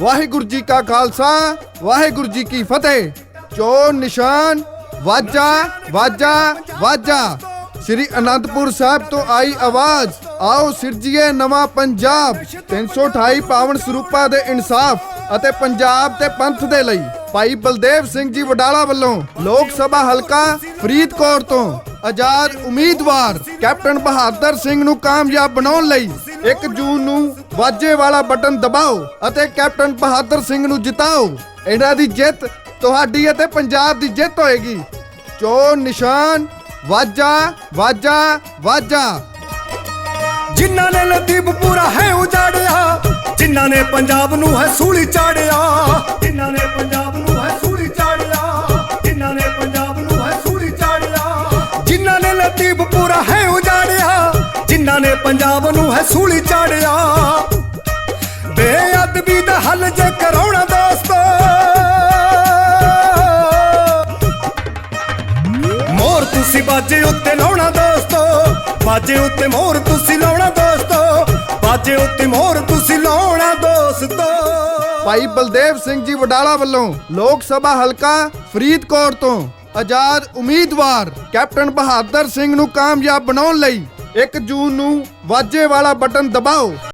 ਵਾਹਿਗੁਰੂ ਜੀ ਕਾ ਖਾਲਸਾ, ਵਾਹਿਗੁਰੂ ਜੀ ਕੀ ਫਤਿਹ। ਚੋਣ ਨਿਸ਼ਾਨ, ਵਾਜਾ ਵਾਜਾ ਵਾਜਾ। ਸ੍ਰੀ ਅਨੰਦਪੁਰ ਸਾਹਿਬ ਤੋਂ ਆਈ ਆਵਾਜ਼, ਆਓ ਸਿਰਜੀਏ ਨਵਾਂ ਪੰਜਾਬ। 328 ਪਾਵਨ ਸਰੂਪਾਂ ਦੇ ਇਨਸਾਫ ਅਤੇ ਪੰਜਾਬ ਤੇ ਪੰਥ ਦੇ ਲਈ। ਭਾਈ ਬਲਦੇਵ ਸਿੰਘ ਜੀ ਵਡਾਲਾ ਵੱਲੋਂ ਲੋਕ ਸਭਾ ਹਲਕਾ ਫਰੀਦਕੋਟ ਤੋਂ ਆਜ਼ਾਦ ਉਮੀਦਵਾਰ ਕੈਪਟਨ ਬਹਾਦਰ ਸਿੰਘ ਨੂੰ ਕਾਮਯਾਬ ਬਣਾਉਣ ਲਈ 1 ਜੂਨ ਨੂੰ ਵਾਜੇ ਵਾਲਾ ਬਟਨ ਦਬਾਓ ਅਤੇ ਕੈਪਟਨ ਬਹਾਦਰ ਸਿੰਘ ਨੂੰ ਜਿਤਾਓ। ਇਹਨਾਂ ਦੀ ਜਿੱਤ ਤੁਹਾਡੀ ਅਤੇ ਪੰਜਾਬ ਦੀ ਜਿੱਤ ਹੋਏਗੀ। ਚੋਣ ਨਿਸ਼ਾਨ, ਵਾਜਾ ਵਾਜਾ ਵਾਜਾ। ਜਿਨ੍ਹਾਂ ਨੇ ਲਤੀਫਪੁਰਾ ਹੈ ਉਜਾੜਿਆ, ਜਿਨ੍ਹਾਂ ਨੇ ਪੰਜਾਬ ਨੂੰ ਹੈ ਸੂਲੀ ਚਾੜਿਆ। ਜਿਨ੍ਹਾਂ ਨੇ ਲਤੀਫਪੁਰਾ ਹੈ ਉਜਾੜਿਆ, ਜਿਨ੍ਹਾਂ ਨੇ ਪੰਜਾਬ ਨੂੰ ਹੈ ਸੂਲੀ ਚਾੜਿਆ। ਬੇਅਦਬੀ ਦਾ ਹੱਲ ਜੇ ਕਰਾਉਣਾ ਦੋਸਤੋ। ਮੋਰ ਤੁਸੀਂ ਬਾਜੇ ਉੱਤੇ ਲਾਉਣਾ ਦੋਸਤੋ, ਬਾਜੇ ਉੱਤੇ ਮੋਰ ਤੁਸੀਂ ਲਾਉਣਾ ਦੋਸਤੋ, ਬਾਜੇ ਉੱਤੇ ਮੋਰ ਤੁਸੀਂ ਲਾਉਣਾ ਦੋਸਤੋ। ਭਾਈ ਬਲਦੇਵ ਸਿੰਘ ਜੀ ਵਡਾਲਾ ਵੱਲੋਂ ਲੋਕ ਸਭਾ ਹਲਕਾ ਫਰੀਦਕੋਟ ਤੋਂ। ਆਜ਼ਾਦ ਉਮੀਦਵਾਰ ਕੈਪਟਨ ਬਹਾਦਰ ਸਿੰਘ ਨੂੰ ਕਾਮਯਾਬ ਬਣਾਉਣ ਲਈ 1 ਜੂਨ ਨੂੰ ਵਾਜੇ ਵਾਲਾ ਬਟਨ ਦਬਾਓ।